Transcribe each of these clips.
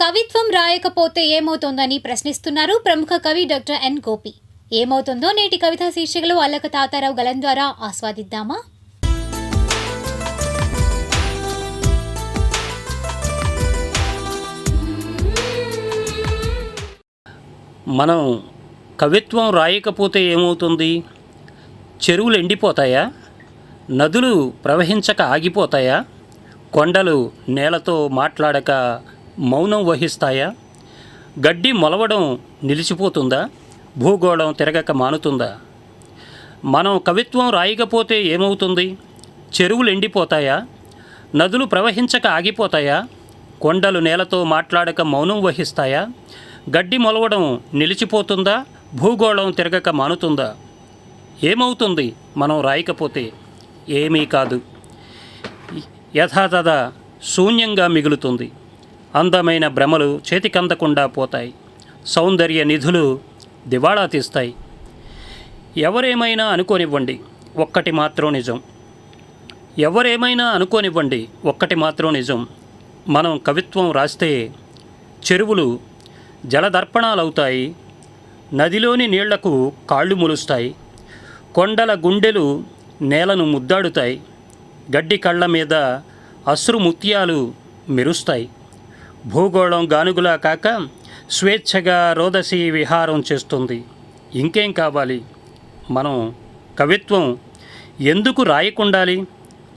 కవిత్వం రాయకపోతే ఏమవుతోందని ప్రశ్నిస్తున్నారు ప్రముఖ కవి డాక్టర్ ఎన్ గోపి. ఏమవుతుందో నేటి కవితా శీర్షికలు అల్లక తాతారావు గలం ద్వారా ఆస్వాదిద్దామా? మనం కవిత్వం రాయకపోతే ఏమవుతుంది? చెరువులు ఎండిపోతాయా? నదులు ప్రవహించక ఆగిపోతాయా? కొండలు నేలతో మాట్లాడక మౌనం వహిస్తాయా? గడ్డి మొలవడం నిలిచిపోతుందా? భూగోళం తిరగక మానుతుందా? మనం కవిత్వం రాయకపోతే ఏమవుతుంది? చెరువులు ఎండిపోతాయా? నదులు ప్రవహించక ఆగిపోతాయా? కొండలు నేలతో మాట్లాడక మౌనం వహిస్తాయా? గడ్డి మొలవడం నిలిచిపోతుందా? భూగోళం తిరగక మానుతుందా? ఏమవుతుంది మనం రాయకపోతే? ఏమీ కాదు. యథాతథ శూన్యంగా మిగులుతుంది. అందమైన భ్రమలు చేతికందకుండా పోతాయి. సౌందర్య నిధులు దివాళా తీస్తాయి. ఎవరేమైనా అనుకోనివ్వండి ఒక్కటి మాత్రం నిజం. ఎవరేమైనా అనుకోనివ్వండి ఒక్కటి మాత్రం నిజం. మనం కవిత్వం రాస్తే చెరువులు జలదర్పణాలవుతాయి. నదిలోని నీళ్ళకు కాళ్ళు ములుస్తాయి. కొండల గుండెలు నేలను ముద్దాడుతాయి. గడ్డి కళ్ళ మీద అశ్రు ముత్యాలు మెరుస్తాయి. భూగోళం గానుగులా కాక స్వేచ్ఛగా రోదసి విహారం చేస్తుంది. ఇంకేం కావాలి? మనం కవిత్వం ఎందుకు రాయకుండాలి?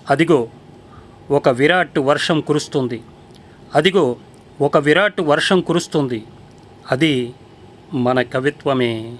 అదిగో ఒక విరాట్ వర్షం కురుస్తుంది. అదిగో ఒక విరాట్ వర్షం కురుస్తుంది. అది మన కవిత్వమే.